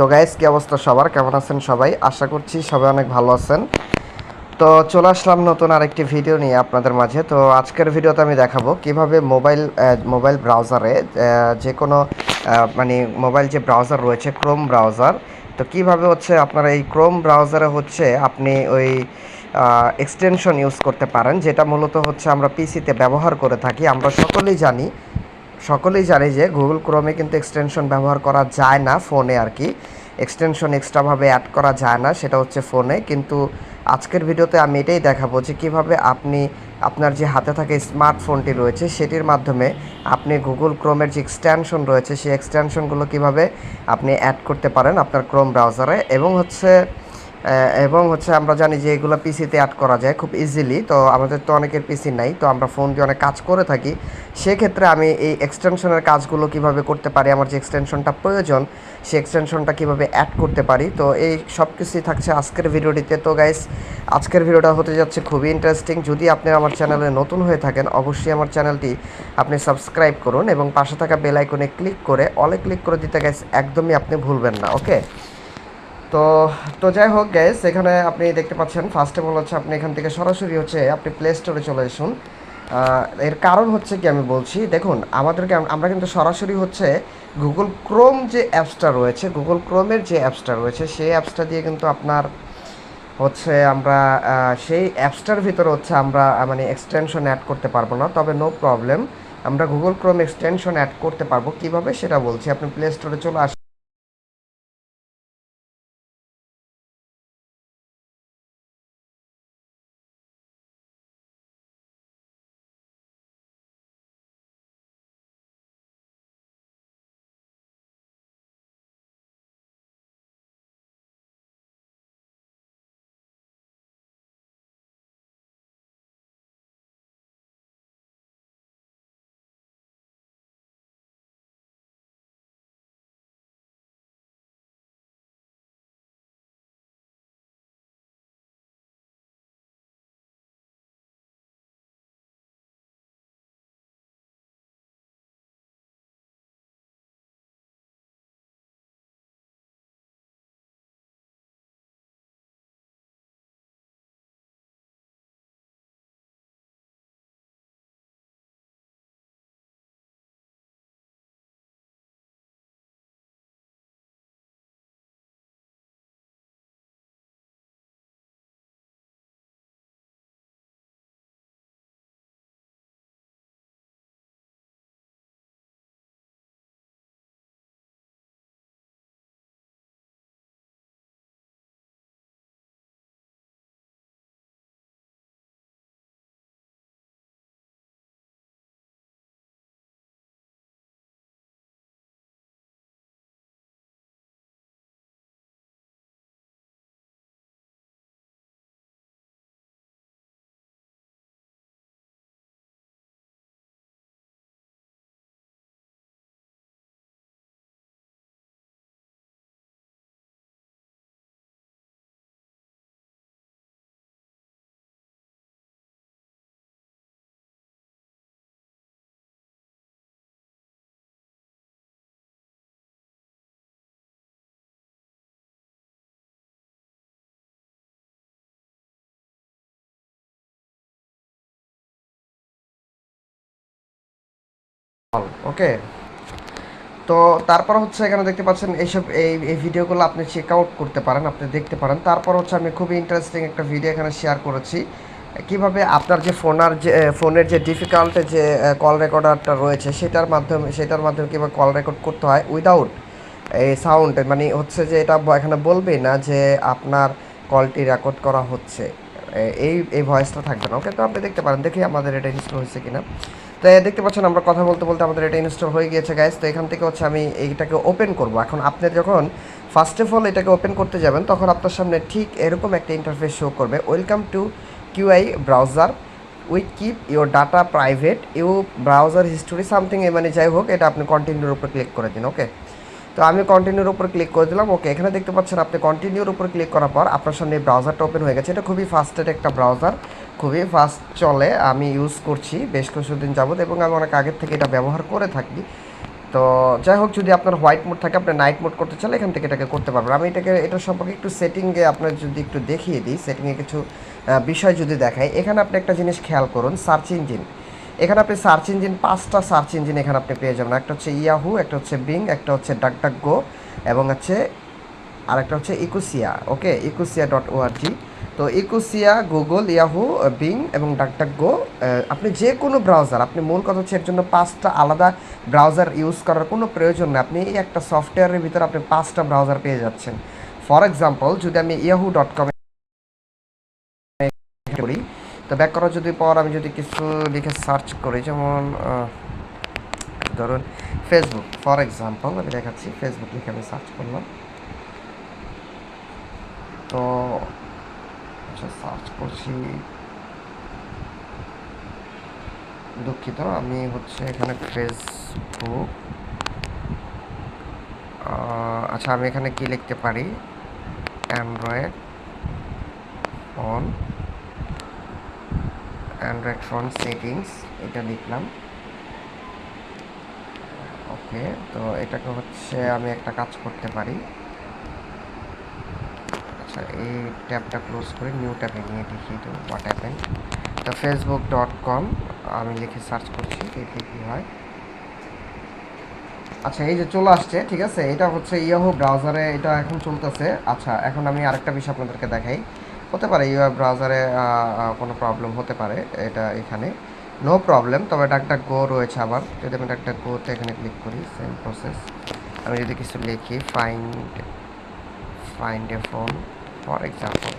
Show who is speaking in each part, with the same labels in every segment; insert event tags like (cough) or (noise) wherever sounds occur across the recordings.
Speaker 1: তো গাইস কি অবস্থা সবার? কেমন আছেন সবাই? আশা করছি সবাই অনেক ভালো আছেন। তো চলে আসলাম নতুন আরেকটি ভিডিও নিয়ে আপনাদের মাঝে। তো আজকের ভিডিওতে আমি দেখাবো কীভাবে মোবাইল মোবাইল ব্রাউজারে যে কোনো মানে মোবাইল যে ব্রাউজার রয়েছে ক্রোম ব্রাউজার তো কীভাবে হচ্ছে আপনার এই ক্রোম ব্রাউজারে হচ্ছে আপনি ওই এক্সটেনশন ইউজ করতে পারেন, যেটা মূলত হচ্ছে আমরা পিসিতে ব্যবহার করে থাকি। আমরা সকলেই জানি সকলেই জানে যে গুগল ক্রোমে কিন্তু এক্সটেনশন ব্যবহার করা যায় না ফোনে আর কি। এক্সটেনশন এক্সট্রাভাবে অ্যাড করা যায় না, সেটা হচ্ছে ফোনে কিন্তু আজকের ভিডিওতে আমি এটাই দেখাবো যে কীভাবে আপনি, আপনার যে হাতে থাকা স্মার্টফোনটি রয়েছে, সেটির মাধ্যমে আপনি গুগল ক্রোমের যে এক্সটেনশন রয়েছে, সেই এক্সটেনশনগুলো কীভাবে আপনি অ্যাড করতে পারেন আপনার ক্রোম ব্রাউজারে এবং হচ্ছে এবং হচ্ছে আমরা জানি যে এগুলো পিসিতে অ্যাড করা যায় খুব ইজিলি তো আমাদের তো অনেকের পিসি নাই, তো আমরা ফোন দিয়ে অনেক কাজ করে থাকি। সেক্ষেত্রে আমি এই এক্সটেনশনের কাজগুলো কীভাবে করতে পারি, আমার যে এক্সটেনশনটা প্রয়োজন, সেই এক্সটেনশনটা কীভাবে অ্যাড করতে পারি? তো এই সব কিছুই থাকছে আজকের ভিডিওটিতে। তো গাইস আজকের ভিডিওটা হতে যাচ্ছে খুবই ইন্টারেস্টিং যদি আপনি আমার চ্যানেলে নতুন হয়ে থাকেন, অবশ্যই আমার চ্যানেলটি আপনি সাবস্ক্রাইব করুন এবং পাশে থাকা বেল আইকনে ক্লিক করে অলে ক্লিক করে দিতে গাইস একদমই আপনি ভুলবেন না ওকে তো তো যাই হোক গ্যাস এখানে আপনি দেখতে পাচ্ছেন ফার্স্ট অফ অল হচ্ছে আপনি এখান থেকে সরাসরি হচ্ছে আপনি প্লে স্টোরে চলে আসুন। এর কারণ হচ্ছে কি আমি বলছি, দেখুন, আমাদেরকে আমরা কিন্তু সরাসরি হচ্ছে গুগল ক্রোম যে অ্যাপসটা রয়েছে গুগল ক্রোমের যে অ্যাপসটা রয়েছে, সেই অ্যাপসটা দিয়ে কিন্তু আপনার হচ্ছে আমরা সেই অ্যাপসটার ভিতরে হচ্ছে আমরা মানে এক্সটেনশন অ্যাড করতে পারব না। তবে নো প্রবলেম আমরা গুগল ক্রোম এক্সটেনশন অ্যাড করতে পারব। কীভাবে? সেটা বলছি। আপনি প্লে স্টোরে চলে আসুন ওকে? তো তারপর হচ্ছে এখানে দেখতে পাচ্ছেন এইসব এই এই ভিডিওগুলো আপনি চেক আউট করতে পারেন, আপনি দেখতে পারেন। তারপর হচ্ছে আমি খুবই ইন্টারেস্টিং একটা ভিডিও এখানে শেয়ার করেছি। কীভাবে আপনার যে ফোনার যে ফোনের যে ডিফিকাল্ট যে কল রেকর্ডারটা রয়েছে, সেটার মাধ্যমে সেটার মাধ্যমে কীভাবে কল রেকর্ড করতে হয় উইদাউট এই সাউন্ড মানে হচ্ছে যে এটা এখানে বলবেই না যে আপনার কলটি রেকর্ড করা হচ্ছে। এই এই ভয়েসটা থাকবে না। ওকে, তো আপনি দেখতে পারেন, দেখি আমাদের এটা ইনস্টল হয়েছে কিনা। তো দেখতে পাচ্ছেন আমরা কথা বলতে বলতে আমাদের এটা ইনস্টল হয়ে গিয়েছে গাইস তো এখান থেকে হচ্ছে আমি এইটাকে ওপেন করব। এখন আপনি যখন ফার্স্ট অফ অল এটাকে ওপেন করতে যাবেন, তখন আপনার সামনে ঠিক এরকম একটা ইন্টারফেস শো করবে। Welcome to QI browser we keep your data private you browser history something মানে যাই হোক, এটা আপনি কন্টিনিউর উপর ক্লিক করে দিন ওকে তো আমি কন্টিনিউর উপর ক্লিক করে দিলাম। ওকে এখানে দেখতে পাচ্ছেন আপনি কন্টিনিউর উপর ক্লিক করার পর আপনার সামনে ব্রাউজারটা ওপেন হয়ে গেছে। এটা খুবই ফাস্টের একটা ব্রাউজার খুবই ফাস্ট চলে। আমি ইউজ করছি বেশ কিছুদিন যাবত এবং আমি অনেক আগের থেকে এটা ব্যবহার করে থাকি। তো যাই হোক, যদি আপনার হোয়াইট মোড থাকে, আপনি নাইট মোড করতে চাইলে এখান থেকে এটাকে করতে পারবেন। আমি এটাকে, এটা সম্পর্কে একটু সেটিংয়ে আপনার যদি একটু দেখিয়ে দিই সেটিংয়ে কিছু বিষয় যদি দেখাই। এখানে আপনি একটা জিনিস খেয়াল করুন সার্চ ইঞ্জিন এখানে আপনি সার্চ ইঞ্জিন পাঁচটা সার্চ ইঞ্জিন এখানে আপনি পেয়ে যাবেন। একটা হচ্ছে ইয়াহু একটা হচ্ছে বিং একটা হচ্ছে ডাক ডাক গো এবং হচ্ছে আরেকটা হচ্ছে ইকুসিয়া ওকে ইকুসিয়া ডট ওআরজি তো ইকুসিয়া গুগল ইয়াহু বিং এবং ডাকটাক গো আপনি যে কোনো ব্রাউজার আপনি মূল কথা হচ্ছে এর জন্য পাঁচটা আলাদা ব্রাউজার ইউজ করার কোনো প্রয়োজন নেই। আপনি একটা সফটওয়্যারের ভিতরে আপনি পাঁচটা ব্রাউজার পেয়ে যাচ্ছেন। ফর এক্সাম্পল যদি আমি ইয়াহু ডট কমে করি তো ব্যাক করার যদি পর আমি যদি কিছু লিখে সার্চ করি, যেমন ধরুন ফেসবুক ফর এক্সাম্পল আমি দেখাচ্ছি ফেসবুক লিখে আমি সার্চ করলাম। তো আচ্ছা সার্চ করছি। দুঃখিত, আমি হচ্ছে এখানে ফেসবুক আচ্ছা আমি এখানে কি লিখতে পারি? Android phone Android phone settings, এটা লিখলাম ওকে, তো এটাকে হচ্ছে আমি একটা কাজ করতে পারি। আচ্ছা এই ট্যাবটা ক্লোজ করে নিউ ট্যাবে নিয়ে দেখি তো হোয়াট হ্যাপেন তো ফেসবুক ডট কম আমি লিখে সার্চ করছি, দেখি কী হয়। আচ্ছা এই যে চলে আসছে, ঠিক আছে? এটা হচ্ছে ইয়াহু ব্রাউজারে এটা এখন চলতেছে। আচ্ছা এখন আমি আরেকটা বিষয় আপনাদেরকে দেখাই। হতে পারে ইউ আর ব্রাউজারে কোনো প্রবলেম হতে পারে, এটা এখানে। নো প্রবলেম তবে ডাকটা গো রয়েছে আবার। যদি আমি ডাকটা গোতে এখানে ক্লিক করি সেম প্রসেস আমি যদি কিছু লিখি find find a phone for example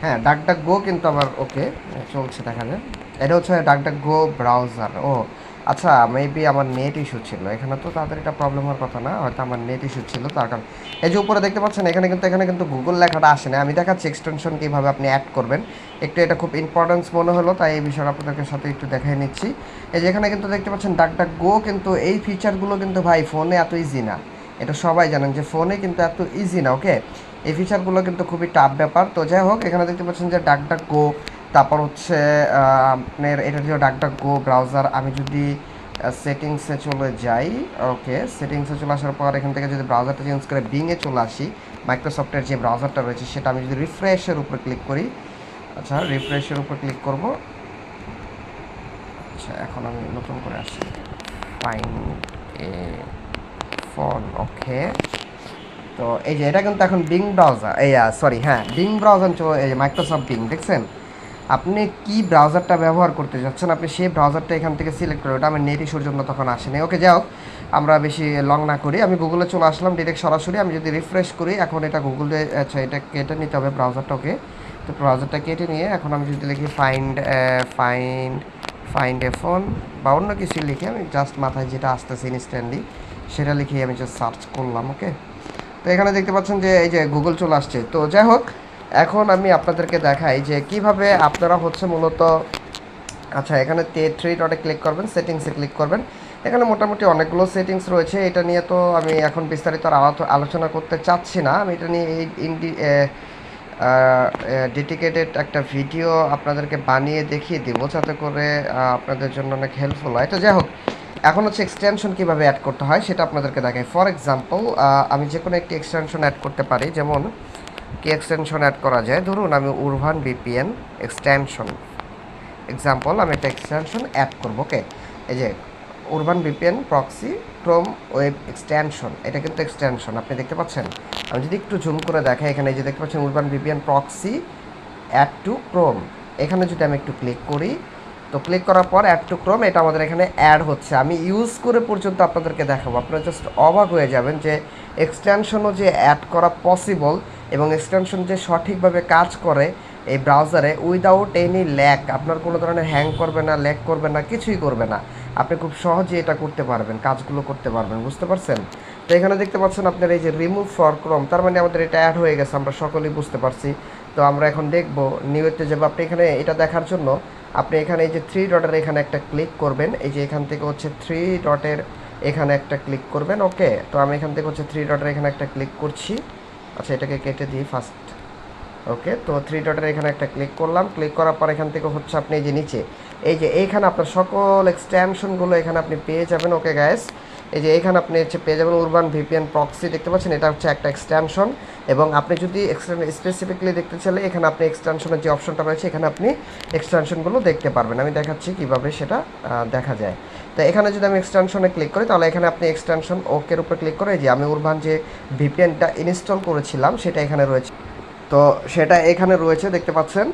Speaker 1: হ্যাঁ ডাক ডাক গো কিন্তু আমার ওকে চলছে দেখা যায় এটা হচ্ছে ডাক ডাক গো ব্রাউজার ও আচ্ছা মেবি আমার নেট ইস্যু ছিল। এখানে তো তাদের এটা প্রবলেম হওয়ার কথা না, হয়তো আমার নেট ইস্যু ছিল তার কারণ এই যে উপরে দেখতে পাচ্ছেন, এখানে কিন্তু এখানে কিন্তু গুগল লেখাটা আসে না। আমি দেখাচ্ছি এক্সটেনশন কীভাবে আপনি অ্যাড করবেন। একটু এটা খুব ইম্পর্টেন্স মনে হলো, তাই এই বিষয়টা আপনাদের সাথে একটু দেখাই নিচ্ছি। এই যে এখানে কিন্তু দেখতে পাচ্ছেন ডাক ডাক গো কিন্তু এই ফিচারগুলো কিন্তু ভাই ফোনে এত ইজি না। এটা সবাই জানেন যে ফোনে কিন্তু এত ইজি না ওকে এই ফিচারগুলো কিন্তু খুবই টাফ ব্যাপার। তো যাই হোক, এখানে দেখতে পাচ্ছেন যে ডাক ডাক গো তারপর হচ্ছে আপনার এটা হচ্ছে ডাক ডাক গো ব্রাউজার আমি যদি সেটিংসে চলে যাই ওকে সেটিংসে চলে আসার পর এখান থেকে যদি ব্রাউজারটা চেঞ্জ করে বিংয়ে চলে আসি মাইক্রোসফটের যে ব্রাউজারটা রয়েছে, সেটা আমি যদি রিফ্রেশের উপর ক্লিক করি আচ্ছা রিফ্রেশের উপর ক্লিক করব। আচ্ছা এখন আমি নতুন করে আসি। ফাইন এ ফোন ওকে তো এই যে, এটা কিন্তু এখন বিং ব্রাউজার এই সরি হ্যাঁ বিং ব্রাউজার এই মাইক্রোসফট বিং দেখছেন? আপনি কি ব্রাউজারটা ব্যবহার করতে যাচ্ছেন? আপনি সেই ব্রাউজারটা এখান থেকে সিলেক্ট করে ওটা আমার নেট ইস্যুর জন্য তখন আসেনি। ওকে যাই হোক, আমরা বেশি লং না করি। আমি গুগলে চলে আসলাম ডিরেক্ট সরাসরি আমি যদি রিফ্রেশ করি, এখন এটা গুগলে আচ্ছা এটা কেটে নিতে হবে ব্রাউজারটা ওকে তো ব্রাউজারটা কেটে নিয়ে এখন আমি যদি লিখি find find find a phone বা অন্য কিছু লিখে আমি জাস্ট মাথায় যেটা আসতেছে ইনস্ট্যান্টলি সেটা লিখে আমি জাস্ট সার্চ করলাম ওকে তো এখানে দেখতে পাচ্ছেন যে এই যে গুগল চলে আসছে। তো যাই হোক এখন আমি আপনাদেরকে দেখাই যে কীভাবে আপনারা হচ্ছে মূলত আচ্ছা এখানে থ্রি ডটে ক্লিক করবেন সেটিংসে ক্লিক করবেন। এখানে মোটামুটি অনেকগুলো সেটিংস রয়েছে, এটা নিয়ে তো আমি এখন বিস্তারিত আলোচনা করতে চাচ্ছি না। আমি এটা নিয়ে ইন্ডি ডেডিকেটেড একটা ভিডিও আপনাদেরকে বানিয়ে দেখিয়ে দিব, যাতে করে আপনাদের জন্য অনেক হেল্পফুল হয়। তো যাই হোক, এখন হচ্ছে এক্সটেনশন কীভাবে অ্যাড করতে হয় সেটা আপনাদেরকে দেখাই। ফর এক্সাম্পল আমি যে কোনো একটি এক্সটেনশন অ্যাড করতে পারি, যেমন কি এক্সটেনশন অ্যাড করা যায়? ধরুন, আমি উরভান বিপিএন এক্সটেনশন এক্সাম্পল আমি একটা এক্সটেনশন অ্যাড করব ওকে এই যে Urban VPN proxy Chrome web extension এটা কিন্তু এক্সটেনশন আপনি দেখতে পাচ্ছেন? আমি যদি একটু জুম করে দেখাই, এখানে যে দেখতে পাচ্ছেন Urban VPN proxy add to Chrome এখানে যদি আমি একটু ক্লিক করি, তো ক্লিক করার পর অ্যাড টু ক্রোম এটা আমাদের এখানে অ্যাড হচ্ছে। আমি ইউজ করে পর্যন্ত আপনাদেরকে দেখাবো। আপনারা জাস্ট অবাক হয়ে যাবেন যে এক্সটেনশনও যে অ্যাড করা পসিবল এবং এক্সটেনশন যে সঠিকভাবে কাজ করে এই ব্রাউজারে উইদাউট এনি ল্যাক আপনার কোনো ধরনের হ্যাং করবে না ল্যাক করবে না, কিছুই করবে না। আপনি খুব সহজে এটা করতে পারবেন, কাজগুলো করতে পারবেন, বুঝতে পারছেন? তো এখানে দেখতে পাচ্ছেন আপনার এই যে রিমুভ ফর ক্রোম তার মানে আমাদের এটা অ্যাড হয়ে গেছে, আমরা সকলেই বুঝতে পারছি। তো আমরা এখন দেখব নিউতে যাব আপনি এখানে এটা দেখার জন্য আপনি এখানে এই যে থ্রি ডটের এখানে একটা ক্লিক করবেন, এই যে এখান থেকে হচ্ছে থ্রি ডটের এখানে একটা ক্লিক করবেন ওকে তো আমি এখান থেকে হচ্ছে থ্রি ডটের এখানে একটা ক্লিক করছি। আচ্ছা এটাকে কেটে দিই ফার্স্ট ওকে তো থ্রি ডটের এখানে একটা ক্লিক করলাম। ক্লিক করার পর এখান থেকে হচ্ছে আপনি এই যে নিচে, এই যে এইখানে আপনার সকল এক্সটেনশনগুলো এখানে আপনি পেয়ে যাবেন। ওকে গ্যাস এই যে এখানে আপনি হচ্ছে পেয়ে যাবেন উরবান ভিপিএন প্রক্সি দেখতে পাচ্ছেন? এটা হচ্ছে একটা এক্সটেনশন এবং আপনি যদি স্পেসিফিকলি দেখতে চাইলে এখানে আপনি এক্সটেনশনের যে অপশনটা রয়েছে, এখানে আপনি এক্সটেনশনগুলো দেখতে পারবেন। আমি দেখাচ্ছি কীভাবে সেটা দেখা যায়। তো এখানে যদি আমি এক্সটেনশনে ক্লিক করি, তাহলে এখানে আপনি এক্সটেনশন ওকের উপর ক্লিক করে যে আমি উরবান যে ভিপিএনটা ইনস্টল করেছিলাম, সেটা এখানে রয়েছে। তো সেটা এখানে রয়েছে, দেখতে পাচ্ছেন?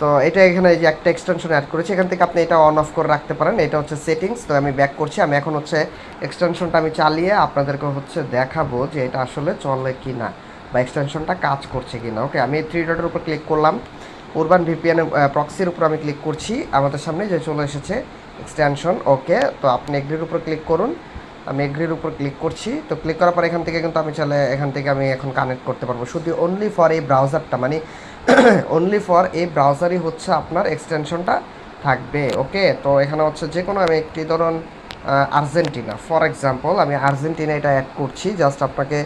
Speaker 1: তো এটা এখানে যে একটা এক্সটেনশন অ্যাড করেছি, এখান থেকে আপনি এটা অন অফ করে রাখতে পারেন। এটা হচ্ছে সেটিংস তো আমি ব্যাক করছি। আমি এখন হচ্ছে এক্সটেনশনটা আমি চালিয়ে আপনাদেরকে হচ্ছে দেখাবো যে এটা আসলে চলে কি না বা এক্সটেনশনটা কাজ করছে কি না ওকে আমি থ্রি ডটের উপর ক্লিক করলাম। উরবান ভিপিএন প্রক্সির উপর আমি ক্লিক করছি। আমাদের সামনে যে চলে এসেছে এক্সটেনশন ওকে তো আপনি এগ্রির উপর ক্লিক করুন। আমি এগ্রির উপর ক্লিক করছি, তো ক্লিক করার পর এখান থেকে কিন্তু আমি চাইলে এখান থেকে আমি এখন কানেক্ট করতে পারব। শুধু অনলি ফর এই ব্রাউজারটা মানে (clears throat) অনলি ফর এই ব্রাউজারই হচ্ছে আপনার এক্সটেনশনটা থাকবে ওকে তো এখানে হচ্ছে যে কোনো আমি একটি ধরুন আর্জেন্টিনা ফর এক্সাম্পল আমি আর্জেন্টিনা এটা অ্যাড করছি জাস্ট আপনাকে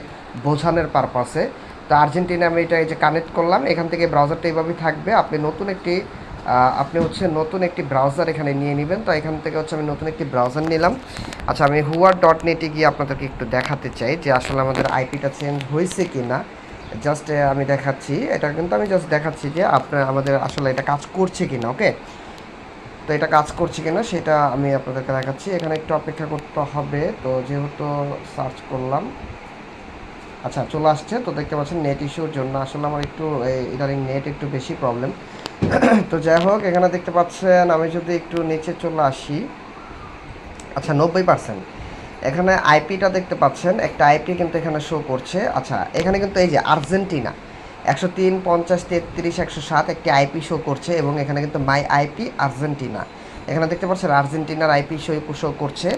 Speaker 1: বোঝানোর পারপাসে তো আর্জেন্টিনা আমি এটা এই যে কানেক্ট করলাম, এখান থেকে ব্রাউজারটা এইভাবেই থাকবে। আপনি নতুন একটি আপনি হচ্ছে নতুন একটি ব্রাউজার এখানে নিয়ে নেবেন। তো এখান থেকে হচ্ছে আমি নতুন একটি ব্রাউজার নিলাম। আচ্ছা আমি হুয়ার ডট নেটে গিয়ে আপনাদেরকে একটু দেখাতে চাই যে আসলে আমাদের আইপিটা চেঞ্জ হয়েছে কি না জাস্ট আমি দেখাচ্ছি। এটা কিন্তু আমি জাস্ট দেখাচ্ছি যে আপনার, আমাদের আসলে এটা কাজ করছে কি না ওকে তো এটা কাজ করছে কিনা সেটা আমি আপনাদেরকে দেখাচ্ছি। এখানে একটু অপেক্ষা করতে হবে। তো যেহেতু সার্চ করলাম। আচ্ছা চলে আসছে। তো দেখতে পাচ্ছেন নেট ইস্যুর জন্য আসলে আমার একটু ইদানিং নেট একটু বেশি প্রবলেম তো যাই হোক, এখানে দেখতে পাচ্ছেন, আমি যদি একটু নিচে চলে আসি। আচ্ছা নব্বই পার্সেন্ট। এখানে আইপিটা দেখতে পাচ্ছেন, একটা আইপি কিন্তু এখানে শো করছে। আচ্ছা এখানে কিন্তু এই যে আর্জেন্টিনা, একশো তিন, পঞ্চাশ, তেত্রিশ, একশো সাত একটি আইপি শো করছে এবং এখানে কিন্তু মাই আইপি আর্জেন্টিনা। এখানে দেখতে পাচ্ছেন, আর্জেন্টিনার আইপি শো শো করছে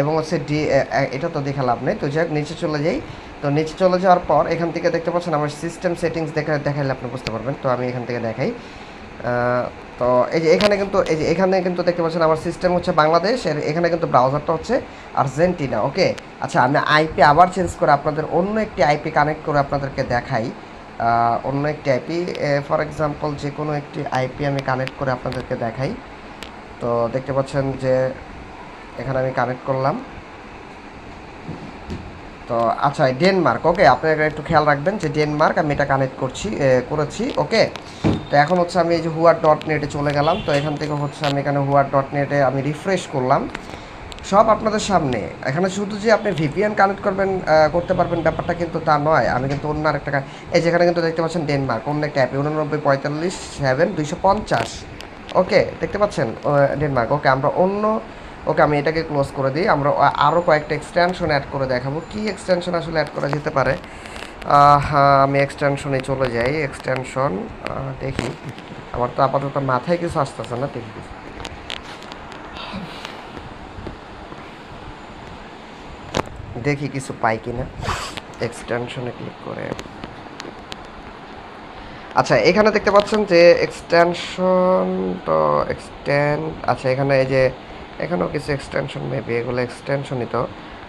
Speaker 1: এবং হচ্ছে ডি এটা তো দেখা লাভ নেই। তো যাই নিচে চলে যাই। তো নিচে চলে যাওয়ার পর এখান থেকে দেখতে পাচ্ছেন আমার সিস্টেম সেটিংস দেখা দেখাইলে আপনি বুঝতে পারবেন। তো আমি এখান থেকে দেখাই। তো এই যে এখানে কিন্তু এই যে এখানে কিন্তু দেখতে পাচ্ছেন আমার সিস্টেম হচ্ছে বাংলাদেশ। এর এখানে কিন্তু ব্রাউজারটা হচ্ছে আর্জেন্টিনা, ওকে? আচ্ছা আমি আইপি আবার চেঞ্জ করে আপনাদের অন্য একটি আইপি কানেক্ট করে আপনাদেরকে দেখাই। অন্য একটি আইপি ফর এক্সাম্পল যে কোনো একটি আইপি আমি কানেক্ট করে আপনাদেরকে দেখাই। তো দেখতে পাচ্ছেন যে এখানে আমি কানেক্ট করলাম। তো আচ্ছা ডেনমার্ক ওকে আপনারা একটু খেয়াল রাখবেন যে ডেনমার্ক আমি এটা কানেক্ট করছি করেছি ওকে তো এখন হচ্ছে আমি এই যে হুয়ার ডট নেটে চলে গেলাম, তো এখান থেকে হচ্ছে আমি এখানে হুয়ার ডট নেটে আমি রিফ্রেশ করলাম। সব আপনাদের সামনে, এখানে শুধু যে আপনি ভিপিএন কানেক্ট করবেন করতে পারবেন ব্যাপারটা কিন্তু তা নয়, আমি কিন্তু অন্য আরেকটা এই যেখানে কিন্তু দেখতে পাচ্ছেন ডেনমার্ক অন্য একটা অ্যাপে উননব্বই পঁয়তাল্লিশ সেভেন দুইশো পঞ্চাশ ওকে দেখতে পাচ্ছেন ডেনমার্ক ওকে আমরা অন্য ওকে, আমি এটাকে ক্লোজ করে দিই। আমরা আরও কয়েকটা এক্সটেনশন অ্যাড করে দেখাবো। কি এক্সটেনশন আসলে অ্যাড করা যেতে পারে? আমি এক্সটেনশনে চলে যাই। এক্সটেনশন দেখি। আমার তো আপাতত মাথায় কিছু আসতেছে না, দেখি। দেখি কিছু পাই কিনা। এক্সটেনশনে ক্লিক করে। আচ্ছা এখানে দেখতে পাচ্ছেন যে এক্সটেনশন তো এক্সটেন্ড আচ্ছা এখানে এই যে এখানেও কিছু এক্সটেনশন মেবি এগুলো এক্সটেনশনই তো।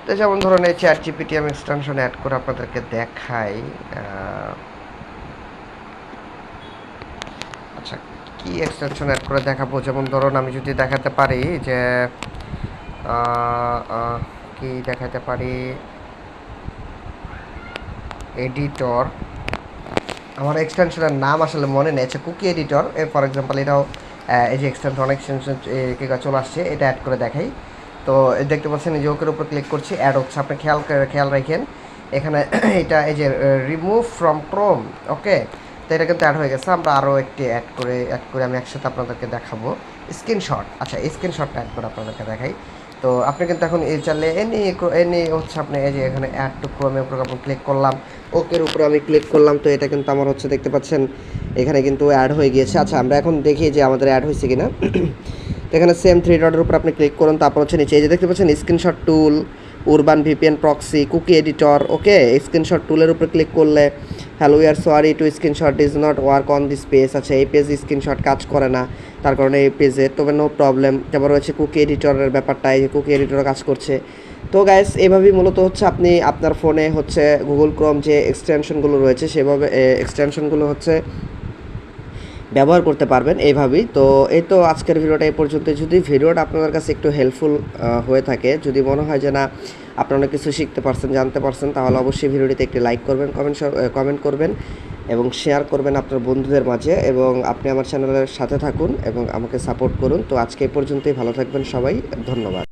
Speaker 1: তো যেমন ধরুন এই চ্যাট জিপিটি আমি এক্সটেনশন অ্যাড করে আপনাদেরকে দেখাই আচ্ছা কি এক্সটেনশন অ্যাড করে দেখাবো? যেমন ধরুন আমি যদি দেখাতে পারি যে কি দেখাতে পারি? এডিটর আমার এক্সটেনশনের নাম আসলে মনে নেই। আচ্ছা কুকি এডিটর এ ফর এক্সাম্পল এটাও এই যে এক্সটেনশন অনেক এক্সটেনশন চলে আসছে, এটা অ্যাড করে দেখাই। তো দেখতে পাচ্ছেন এই যে ওকের উপর ক্লিক করছি অ্যাড হচ্ছে। আপনি খেয়াল খেয়াল রাখেন, এখানে (clears throat) এটা এই যে রিমুভ ফ্রম ক্রোম ওকে তো এটা কিন্তু অ্যাড হয়ে গেছে। আমরা আরও একটি অ্যাড করে অ্যাড করে আমি একসাথে আপনাদেরকে দেখাবো। স্ক্রিনশট আচ্ছা স্ক্রিনশটটা অ্যাড করে আপনাদেরকে দেখাই। তো আপনি কিন্তু এখন এই চাইলে এনি এনি হচ্ছে আপনি এই যে এখানে অ্যাড টু ক্রোমের উপর ক্লিক করলাম। ওকের উপরে আমি ক্লিক করলাম। তো এটা কিন্তু আমার হচ্ছে দেখতে পাচ্ছেন এখানে কিন্তু অ্যাড হয়ে গিয়েছে। আচ্ছা আমরা এখন দেখি যে আমাদের অ্যাড হয়েছে কিনা। তো এখানে সেম থ্রি ডটের উপর আপনি ক্লিক করুন, তারপর হচ্ছে নিচে এই যে দেখতে পাচ্ছেন screenshot tool Urban VPN proxy cookie editor okay screenshot টুলের উপর ক্লিক করলে hello we are sorry to screenshot is not work on this page আচ্ছা এই পেজ স্ক্রিনশট কাজ করে না, তার কারণে এই পেজে তবে নো প্রবলেম তারপর রয়েছে কুকি এডিটরের ব্যাপারটা, এই কুকি এডিটর কাজ করছে। তো গাইস এভাবেই মূলত হচ্ছে আপনি আপনার ফোনে হচ্ছে গুগল ক্রোম যে এক্সটেনশনগুলো রয়েছে, সেভাবে এক্সটেনশনগুলো হচ্ছে ব্যবহার করতে পারবেন এইভাবেই। তো এই তো আজকের ভিডিওটা এই পর্যন্ত যদি ভিডিওটা আপনাদের কাছে একটু হেল্পফুল হয়ে থাকে, যদি মনে হয় যে না, আপনারা কিছু শিখতে পারছেন, জানতে পারছেন, তাহলে অবশ্যই ভিডিওটিতে একটি লাইক করবেন কমেন্ট কমেন্ট করবেন এবং শেয়ার করবেন আপনার বন্ধুদের মাঝে এবং আপনি আমার চ্যানেলের সাথে থাকুন এবং আমাকে সাপোর্ট করুন। তো আজকে এই পর্যন্তই। ভালো থাকবেন সবাই। ধন্যবাদ।